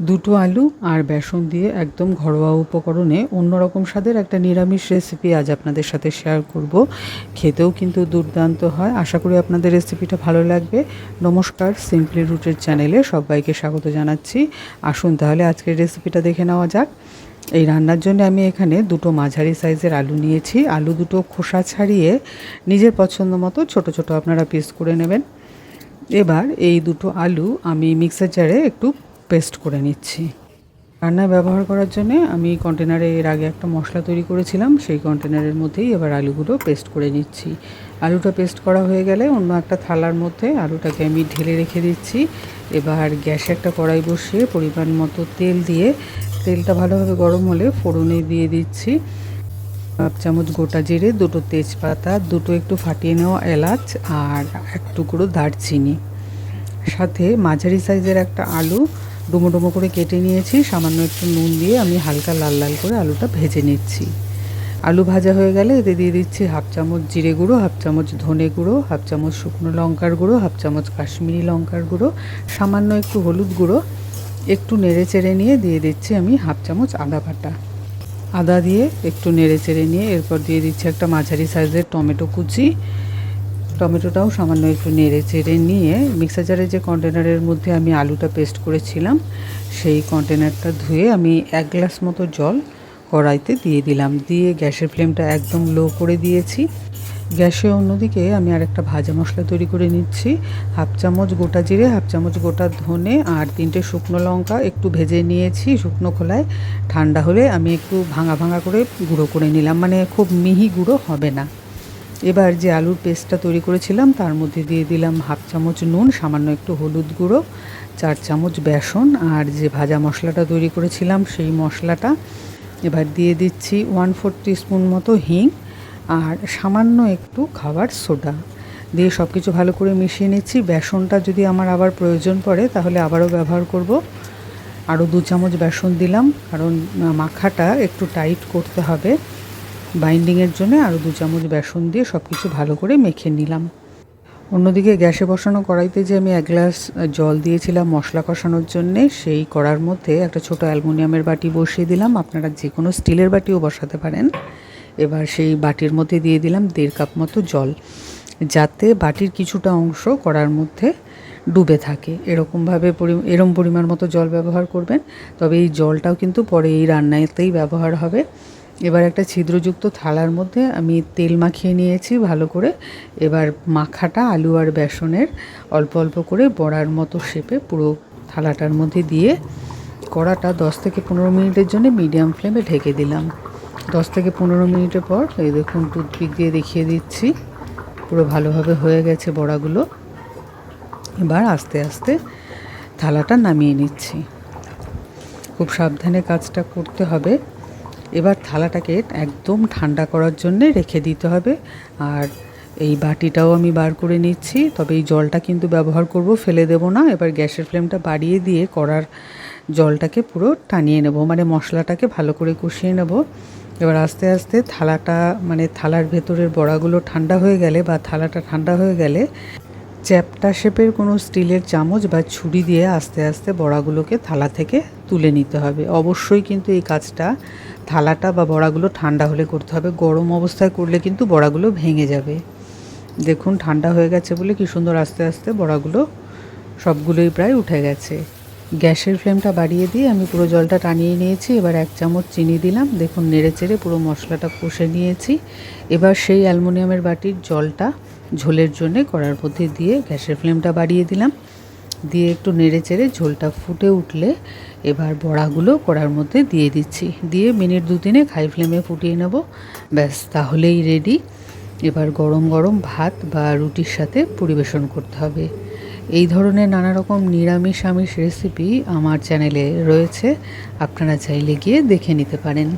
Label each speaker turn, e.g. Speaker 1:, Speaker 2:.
Speaker 1: দুটো আলু আর বেসন দিয়ে একদম ঘরোয়া উপকরণে অন্যরকম স্বাদের একটা নিরামিষ রেসিপি আজ আপনাদের সাথে শেয়ার করব। খেতেও কিন্তু দুর্দান্ত হয়। আশা করি আপনাদের রেসিপিটা ভালো লাগবে। নমস্কার সিম্পলি রুটের চ্যানেলে সবাইকে স্বাগত জানাচ্ছি। আসুন তাহলে আজকের রেসিপিটা দেখে নেওয়া যাক। এই রান্নার জন্য আমি এখানে দুটো মাঝারি সাইজের আলু নিয়েছি। আলু দুটো খোসা ছাড়িয়ে নিজের পছন্দ মতো ছোটো ছোট আপনারা পিস করে নেবেন। এবার এই দুটো আলু আমি মিক্সার জারে একটু পেস্ট করে নিচ্ছি। রান্নায় ব্যবহার করার জন্য আমি কন্টেনারে এর আগে একটা মশলা তৈরি করেছিলাম, সেই কন্টেনারের মধ্যেই এবার আলুগুলো পেস্ট করে নিচ্ছি। আলুটা পেস্ট করা হয়ে গেলে অন্য একটা থালার মধ্যে আলুটাকে আমি ঢেলে রেখে দিচ্ছি। এবার গ্যাসে একটা কড়াই বসিয়ে পরিমাণ মতো তেল দিয়ে তেলটা ভালোভাবে গরম হলে ফোড়নে দিয়ে দিচ্ছি। হাফ চামচ গোটা জিরে, দুটো তেজপাতা, দুটো একটু ফাটিয়ে নেওয়া এলাচ আর এক টুকরো দারচিনি। সাথে মাঝারি সাইজের একটা আলু ডুমো ডুমো করে কেটে নিয়েছি, সামান্য একটু নুন দিয়ে আমি হালকা লাল লাল করে আলুটা ভেজে নিচ্ছি। আলু ভাজা হয়ে গেলে এতে দিয়ে দিচ্ছি হাফ চামচ জিরে গুঁড়ো, হাফ চামচ ধনে গুঁড়ো, হাফ চামচ শুকনো লঙ্কার গুঁড়ো, হাফ চামচ কাশ্মীরি লঙ্কার গুঁড়ো, সামান্য একটু হলুদ গুঁড়ো, একটু নেড়ে চেড়ে নিয়ে দিয়ে দিচ্ছি আমি হাফ চামচ আদা বাটা। আদা দিয়ে একটু নেড়ে চেড়ে নিয়ে এরপর দিয়ে দিচ্ছি একটা মাঝারি সাইজের টমেটো কুচি টমেটোটাও সামান্য একটু নেড়ে চেড়ে নিয়ে মিক্সার যে কন্টেনারের মধ্যে আমি আলুটা পেস্ট করেছিলাম, সেই কন্টেনারটা ধুয়ে আমি এক গ্লাস মতো জল কড়াইতে দিয়ে দিলাম। দিয়ে গ্যাসের ফ্লেমটা একদম লো করে দিয়েছি। গ্যাসে অন্যদিকে আমি আর একটা ভাজা মশলা তৈরি করে নিচ্ছি। হাফ চামচ গোটা জিরে, হাফ চামচ গোটা ধনে আর তিনটে শুকনো লঙ্কা একটু ভেজে নিয়েছি শুকনো খোলায়। ঠান্ডা হলে আমি একটু ভাঙা ভাঙা করে গুঁড়ো করে নিলাম। মানে খুব মিহি গুঁড়ো হবে না। এবার যে আলুর পেস্টটা তৈরি করেছিলাম, তার মধ্যে দিয়ে দিলাম হাফ চামচ নুন, সামান্য একটু হলুদ গুঁড়ো, চার চামচ বেসন, আর যে ভাজা মশলাটা তৈরি করেছিলাম, সেই মশলাটা। এবার দিয়ে দিচ্ছি ওয়ান ফোর স্পুন মতো হিং, আর সামান্য একটু খাবার সোডা। দিয়ে সব কিছু ভালো করে মিশিয়ে নিচ্ছি। বেসনটা যদি আমার আবার প্রয়োজন পড়ে, তাহলে আবারও ব্যবহার করব। আরও দু চামচ বেসন দিলাম, কারণ মাখাটা একটু টাইট করতে হবে। বাইন্ডিংয়ের জন্য আরও দু চামচ বেসন দিয়ে সব কিছু ভালো করে মেখে নিলাম। অন্যদিকে গ্যাসে বসানো কড়াইতে যে আমি এক গ্লাস জল দিয়েছিলাম মশলা কষানোর জন্যে, সেই কড়ার মধ্যে একটা ছোট অ্যালুমিনিয়ামের বাটি বসিয়ে দিলাম। আপনারা যে কোনো স্টিলের বাটিও বসাতে পারেন। এবার সেই বাটির মধ্যে দিয়ে দিলাম দেড় কাপ মতো জল, যাতে বাটির কিছুটা অংশ কড়ার মধ্যে ডুবে থাকে। এরকমভাবে এরম পরিমাণ মতো জল ব্যবহার করবেন, তবে এই জলটাও কিন্তু পরে এই রান্নাতেই ব্যবহার হবে। এবার একটা ছিদ্রযুক্ত থালার মধ্যে আমি তেল মাখিয়ে নিয়েছি ভালো করে। এবার মাখাটা আলু আর বেসনের অল্প অল্প করে বড়ার মতো শেপে পুরো থালাটার মধ্যে দিয়ে কড়াটা দশ থেকে পনেরো মিনিটের জন্য মিডিয়াম ফ্লেমে ঢেকে দিলাম। দশ থেকে পনেরো মিনিটের পর এই দেখুন টুথপিক দিয়ে দেখিয়ে দিচ্ছি। পুরো ভালোভাবে হয়ে গেছে বড়াগুলো। এবার আস্তে আস্তে থালাটা নামিয়ে নিচ্ছি। খুব সাবধানে কাজটা করতে হবে। এবার থালাটাকে একদম ঠান্ডা করার জন্য রেখে দিতে হবে। আর এই বাটিটাও আমি বার করে নিচ্ছি। তবে এই জলটা কিন্তু ব্যবহার করব, ফেলে দেব না। এবার গ্যাসের ফ্লেমটা বাড়িয়ে দিয়ে কড়ার জলটাকে পুরো টানিয়ে নেব। মানে মশলাটাকে ভালো করে কষিয়ে নেব। এবার আস্তে আস্তে থালাটা মানে থালার ভেতরের বড়াগুলো ঠান্ডা হয়ে গেলে বা থালাটা ঠান্ডা হয়ে গেলে চ্যাপটা শেপের কোনো স্টিলের চামচ বা ছুরি দিয়ে আস্তে আস্তে বড়াগুলোকে থালা থেকে তুলে নিতে হবে। অবশ্যই কিন্তু এই কাজটা থালাটা বা বড়াগুলো ঠান্ডা হলে করতে হবে। গরম অবস্থায় করলে কিন্তু বড়াগুলো ভেঙে যাবে। দেখুন, ঠান্ডা হয়ে গেছে বলে কি সুন্দর আস্তে আস্তে বড়াগুলো সবগুলোই প্রায় উঠে গেছে। গ্যাসের ফ্লেমটা বাড়িয়ে দিয়ে আমি পুরো জলটা টানিয়ে নিয়েছি। এবার এক চামচ চিনি দিলাম। দেখুন নেড়ে চেড়ে পুরো মশলাটা কষে নিয়েছি। এবার সেই অ্যালমোনিয়ামের বাটির জলটা ঝোলের জন্যে কড়ার মধ্যে দিয়ে গ্যাসের ফ্লেমটা বাড়িয়ে দিলাম। দিয়ে একটু নেড়ে চেড়ে ঝোলটা ফুটে উঠলে এবার বড়াগুলো কড়ার মধ্যে দিয়ে দিচ্ছি। দিয়ে মিনিট দু তিনে হাই ফ্লেমে ফুটিয়ে নেব। ব্যাস, তাহলেই রেডি এবার গরম গরম ভাত বা রুটির সাথে পরিবেশন করতে হবে। এই ধরনের নানা রকম নিরামিষ আমিষ রেসিপি আমার চ্যানেলে রয়েছে। আপনারা চাইলে গিয়ে দেখে নিতে পারেন।